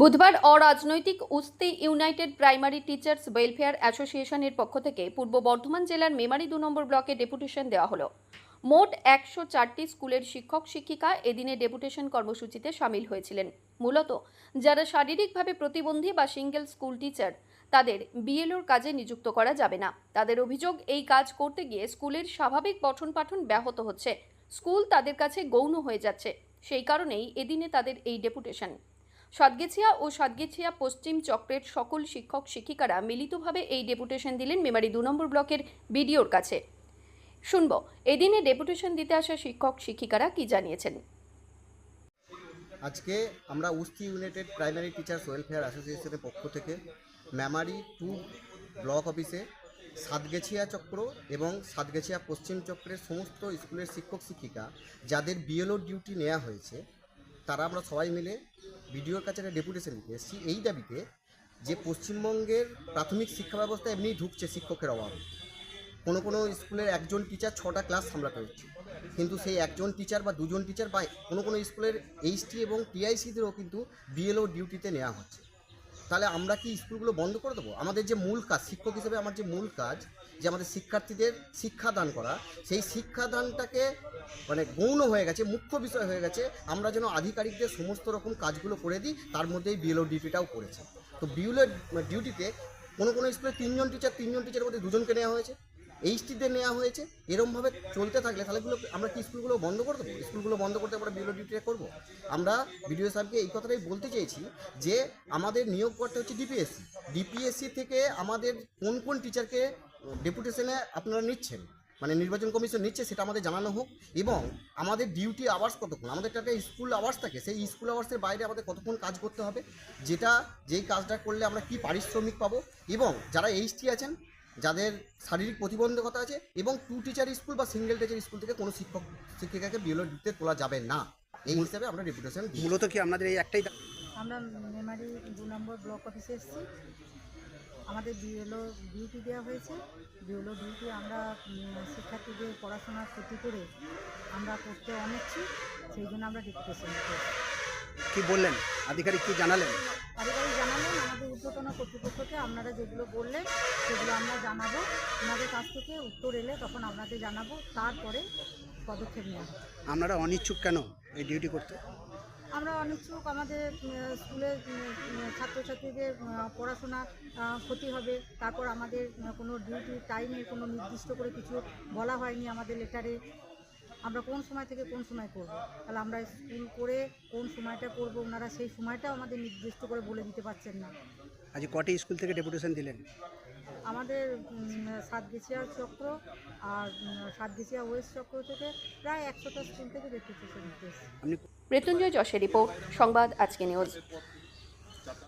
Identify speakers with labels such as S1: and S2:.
S1: বুধবার অরাজনৈতিক Usthi united primary teachers welfare অ্যাসোসিয়েশনের পক্ষ থেকে পূর্ব বর্ধমান জেলার মেমারি দু নম্বর ব্লকে ডেপুটেশন দেওয়া হলো। মোট একশো চারটি স্কুলের শিক্ষক, শিক্ষিকা এদিনে ডেপুটেশন কর্মসূচিতে সামিল হয়েছিলেন। মূলত যারা শারীরিকভাবে প্রতিবন্ধী বা সিঙ্গেল স্কুল টিচার, তাদের বিএলওর কাজে নিযুক্ত করা যাবে না। তাদের অভিযোগ, এই কাজ করতে গিয়ে স্কুলের স্বাভাবিক পঠন পাঠন ব্যাহত হচ্ছে। স্কুল তাদের কাছে গৌণ হয়ে যাচ্ছে। সেই কারণেই এদিনে তাদের এই ডেপুটেশন। সাতগেছিয়া ও সাতগেছিয়া পশ্চিম চক্রের সকল শিক্ষক শিক্ষিকারা মিলিতভাবে এই ডেপুটেশন দিলেন মেমারি দু নম্বর ব্লকের বিডিওর কাছে। শুনব, এদিনে ডেপুটেশন দিতে আসা শিক্ষক শিক্ষিকারা কি জানিয়েছেন?
S2: আজকে আমরা Usthi united primary teachers welfare অ্যাসোসিয়েশনের পক্ষ থেকে মেমারি টু ব্লক অফিসে সাতগেছিয়া চক্র এবং সাতগেছিয়া পশ্চিম চক্রের সমস্ত স্কুলের শিক্ষক শিক্ষিকা যাদের বিএলও ডিউটি নেওয়া হয়েছে তারা আমরা সবাই মিলে বিডিওর কাছে একটা ডেপুটেশন দিতে এসেছি। এই দাবিতে যে পশ্চিমবঙ্গের প্রাথমিক শিক্ষা ব্যবস্থা এমনিই ঢুকছে শিক্ষকের অভাবে। কোনো কোনো স্কুলের একজন টিচার ছটা ক্লাস সামলাতে হচ্ছে। কিন্তু সেই একজন টিচার বা দুজন টিচার বা কোনো কোনো স্কুলের এইচটি এবং টিআইসিদেরও কিন্তু বিএলও ডিউটিতে নেওয়া হচ্ছে। তাহলে আমরা কি স্কুলগুলো বন্ধ করে দেবো? আমাদের যে মূল কাজ, শিক্ষক হিসেবে আমার যে মূল কাজ, যে আমাদের শিক্ষার্থীদের শিক্ষাদান করা, সেই শিক্ষাদানটাকে মানে গৌণ হয়ে গেছে, মুখ্য বিষয় হয়ে গেছে। আমরা যেন আধিকারিকদের সমস্ত রকম কাজগুলো করে দিই, তার মধ্যেই বিএলও ডিউটিটাও করেছে। তো বিএলও ডিউটিতে কোনো কোনো স্কুলে তিনজন টিচার, তিনজন টিচারের মধ্যে দুজনকে নেওয়া হয়েছে। এইচটিতে নেওয়া হয়েছে, এরমভাবে চলতে থাকলে তাহলে গুলো আমরা কি স্কুলগুলো বন্ধ করে দেবো? স্কুলগুলো বন্ধ করতে আমরা বিএলও ডিউটিটা করব? আমরা বিডিও সাহেবকে এই কথাটাই বলতে চেয়েছি যে আমাদের নিয়োগ করতে হচ্ছে ডিপিএসসি। ডিপিএসসি থেকে আমাদের কোন কোন টিচারকে ডেপুটেশনে আপনারা নিচ্ছেন? মানে নির্বাচন কমিশন নিচ্ছে সেটা আমাদের জানানো হোক। এবং আমাদের ডিউটি আওয়ার্স কতক্ষণ? আমাদের একটা স্কুল আওয়ার্স থাকে, সেই স্কুল আওয়ার্সের বাইরে আমাদের কতক্ষণ কাজ করতে হবে? যেটা, যেই কাজটা করলে আমরা কি পারিশ্রমিক পাবো? এবং যারা এইচটি আছেন যাদের শারীরিক প্রতিবন্ধকতা আছে এবং টু টিচার স্কুল বা সিঙ্গেল টিচার স্কুল থেকে কোনো শিক্ষক শিক্ষিকাকে বিএলও দিতে তোলা যাবে না। এই হিসাবে আমরা ডেপুটেশন দিই
S3: মূলত কি আপনাদের এই একটাই
S4: আমরা মেমারি দু নম্বর ব্লক অফিসে এসেছি। আমাদের বিএলও ডিউটি দেওয়া হয়েছে। বিএলও ডিউটি আমরা শিক্ষার্থীদের পড়াশোনার ক্ষতি করে আমরা করতে অনিচ্ছুক সেই জন্য আমরা ডেপুটেশন দিতে
S3: কি বললেন? আধিকারিক কি জানালেন?
S4: আধিকারিক জানালেন আমাদের ঊর্ধ্বতন কর্তৃপক্ষকে আপনারা যেগুলো বললেন সেগুলো আমরা জানাব। ওনাদের কাছ থেকে উত্তর এলে তখন আপনাদের জানাব তারপরে পদক্ষেপ নেওয়া
S3: আপনারা অনিচ্ছুক কেন এই ডিউটি করতে?
S4: আমরা অনিচ্ছুক আমাদের স্কুলের ছাত্রছাত্রীদের পড়াশোনা ক্ষতি হবে। তারপর আমাদের কোনো ডিউটি টাইমে কোনো নির্দিষ্ট করে কিছু বলা হয়নি আমাদের লেটারে আমরা কোন সময় থেকে কোন সময় করব? তাহলে আমরা স্কুল করে কোন সময়টা করব? ওনারা সেই সময়টা আমাদের নির্দিষ্ট করে বলে দিতে পারছেন না।
S3: আজ কটি স্কুল থেকে ডেপুটেশন দিলেন?
S4: আমাদের সাতগেছিয়া চক্র আর সাতগেছিয়া ওয়েস্ট চক্র থেকে প্রায় একশোটা স্কুল থেকে ডেপুটেশন।
S3: আপনি
S1: মৃত্যুঞ্জয় যশের রিপোর্ট সংবাদ আজকে নিউজ।